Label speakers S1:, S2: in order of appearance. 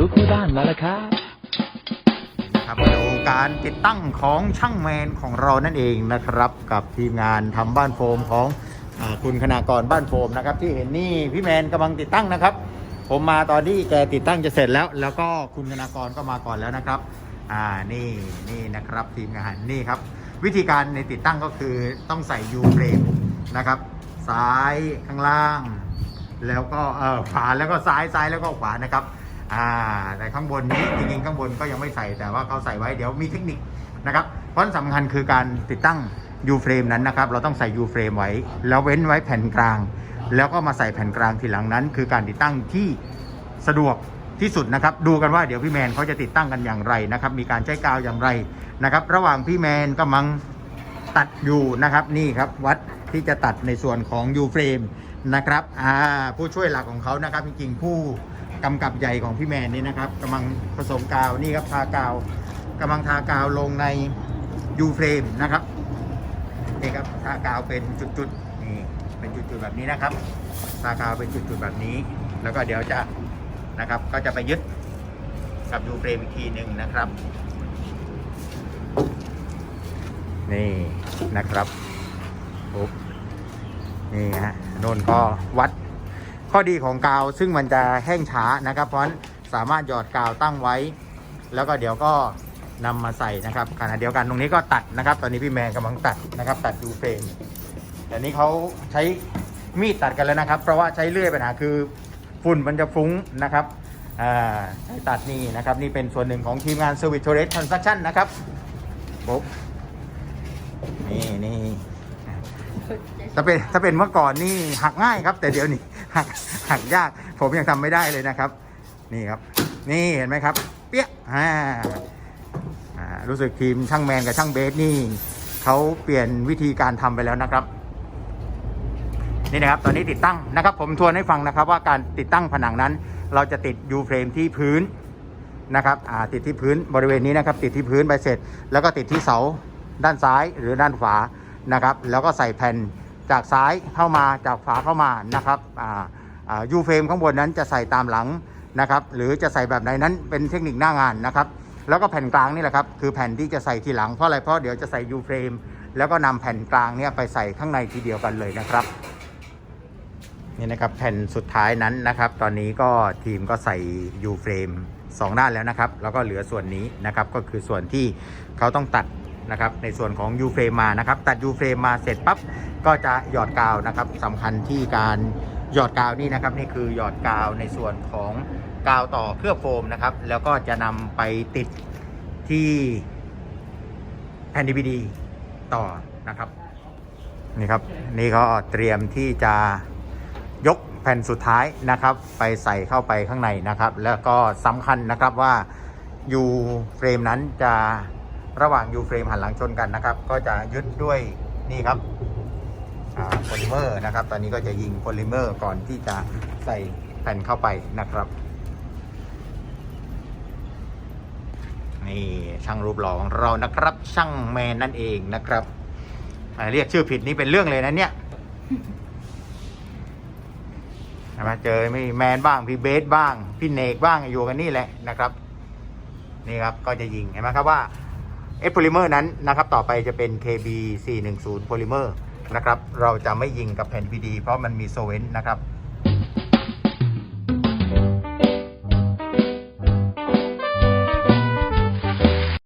S1: รู้คู่บ้านมาแล้วครับ
S2: ครับมาดูการติดตั้งของช่างแมนของเรานั่นเองนะครับ กับทีมงานทำบ้านโฟมของอคุณคณากรบ้านโฟมนะครับ ที่เห็นนี่พี่แมนกำลังติดตั้งนะครับ ผมมาตอนที่แกติดตั้งจะเสร็จแล้ว แล้วก็คุณคณากรก็มาก่อนแล้วนะครับอ่านี่นี่นะครับทีมงานนี่ครับ วิธีการในติดตั้งก็คือต้องใส่ยูเฟรมนะครับ ซ้ายข้างล่าง แล้วก็เออขวาแล้วก็ซ้ายซ้ายแล้วก็ขวานะครับ อ่า แต่ข้างบนนี้จริงๆข้างบนก็ยังไม่ใส่แต่ว่าเขาใส่ไว้เดี๋ยวมีเทคนิคนะครับเพราะสำคัญคือการติดตั้ง U frame นั้นนะครับ เราต้องใส่ U frame ไว้ แล้วเว้นไว้แผ่นกลาง แล้วก็มาใส่แผ่นกลางทีหลังนั้น คือการติดตั้งที่สะดวกที่สุดนะครับ ดูกันว่าเดี๋ยวพี่แมนเขาจะติดตั้งกันอย่างไรนะครับ มีการใช้กาวอย่างไรนะครับ ระหว่างพี่แมนกำลังตัดอยู่นะครับ นี่ครับวัดที่จะตัดในส่วนของ U frame นะครับ อ่า ผู้ช่วยหลักของเขานะครับ จริงๆผู้ กำกับใหญ่ของพี่แมนนี่นะครับกำลังผสมกาวนี่ครับทากาวกำลังทากาวลงใน U frame นะครับนี่ครับทากาวเป็นจุดๆนี่เป็นจุดๆแบบนี้นะครับทากาวเป็นจุดๆแบบนี้ แล้วก็เดี๋ยวจะนะครับก็จะไปยึดกับยูเฟรมอีกทีหนึ่งนะครับนี่นะครับปุ๊บนี่ฮะโน่นก็วัด ข้อดีของกาวซึ่งมันจะแห้งช้านะครับ เพราะฉะนั้นสามารถหยอดกาวตั้งไว้ แล้วก็เดี๋ยวก็นำมาใส่นะครับขณะเดียวกันตรงนี้ก็ตัดนะครับ ตอนนี้พี่แมนกำลังตัดนะครับ ตัดยูเฟรมแต่นี้เขาใช้มีดตัดกันแล้วนะครับ เพราะว่าใช้เลื่อยปัญหาคือฝุ่นมันจะฟุ้งนะครับอ่าใช้ตัดนี่นะครับ นี่เป็นส่วนหนึ่งของทีมงาน Service t o r e s Construction นะครับปุ๊บนี่นี่ ถ้าเป็นถ้าเป็นเมื่อก่อนนี่หักง่ายครับ แต่เดี๋ยวนี้หักหักยาก ผมยังทำไม่ได้เลยนะครับ นี่ครับ นี่เห็นไหมครับ เปี้ยอ่ารู้สึกทีมช่างแมนกับช่างเบสนี่เขาเปลี่ยนวิธีการทำไปแล้วนะครับ นี่นะครับ ตอนนี้ติดตั้งนะครับ ผมทวนให้ฟังนะครับ ว่าการติดตั้งผนังนั้น เราจะติดยูเฟรมที่พื้นนะครับติดที่พื้นบริเวณนี้นะครับ ติดที่พื้นไปเสร็จ แล้วก็ติดที่เสาด้านซ้ายหรือด้านขวา นะครับ แล้วก็ใส่แผ่นจากซ้ายเข้ามาจากขวาเข้ามานะครับอ่าอ่ายูเฟรมข้างบนนั้นจะใส่ตามหลังนะครับ หรือจะใส่แบบไหนนั้นเป็นเทคนิคหน้างานนะครับ แล้วก็แผ่นกลางนี่แหละครับ คือแผ่นที่จะใส่ทีหลังเพราะอะไรเพราะเดี๋ยวจะใส่ยูเฟรมแล้วก็นำแผ่นกลางเนี่ยไปใส่ข้างในทีเดียวกันเลยนะครับนี่นะครับแผ่นสุดท้ายนั้นนะครับ ตอนนี้ก็ทีมก็ใส่ U frame สองด้านแล้วนะครับ แล้วก็เหลือส่วนนี้นะครับก็คือส่วนที่เขาต้องตัด นะครับในส่วนของ U frame มานะครับตัด U frame มาเสร็จปั๊บก็จะหยอดกาวนะครับสำคัญที่การหยอดกาวนี่นะครับนี่คือหยอดกาวในส่วนของกาวต่อเคลือบโฟมนะครับแล้วก็จะนำไปติดที่แผ่น DVD ต่อนะครับนี่ครับนี่ก็เตรียมที่จะยกแผ่นสุดท้ายนะครับ ไปใส่เข้าไปข้างในนะครับ แล้วก็สำคัญนะครับว่า U เฟรมนั้นจะ ระหว่าง U เฟรมหันหลังชนกันนะครับ ก็จะยึดด้วยนี่ครับโพลิเมอร์นะครับ ตอนนี้ก็จะยิงโพลิเมอร์ก่อนที่จะใส่แผ่นเข้าไปนะครับนี่ช่างรูปหล่อของเรานะครับ ช่างแมนนั่นเองนะครับเรียกชื่อผิดนี่เป็นเรื่องเลยนะเนี่ยใช่ไหมเจอไม่แมนบ้างพี่เบสบ้าง พี่เนกบ้างอยู่กันนี่แหละนะครับ นี่ครับก็จะยิงเห็นไหมครับว่า เอฟโพลิเมอร์นั้นนะครับต่อไปจะเป็น KB 410โพลิเมอร์นะครับเราจะไม่ยิงกับแผ่น PD เพราะมันมีโซเวนนะครับ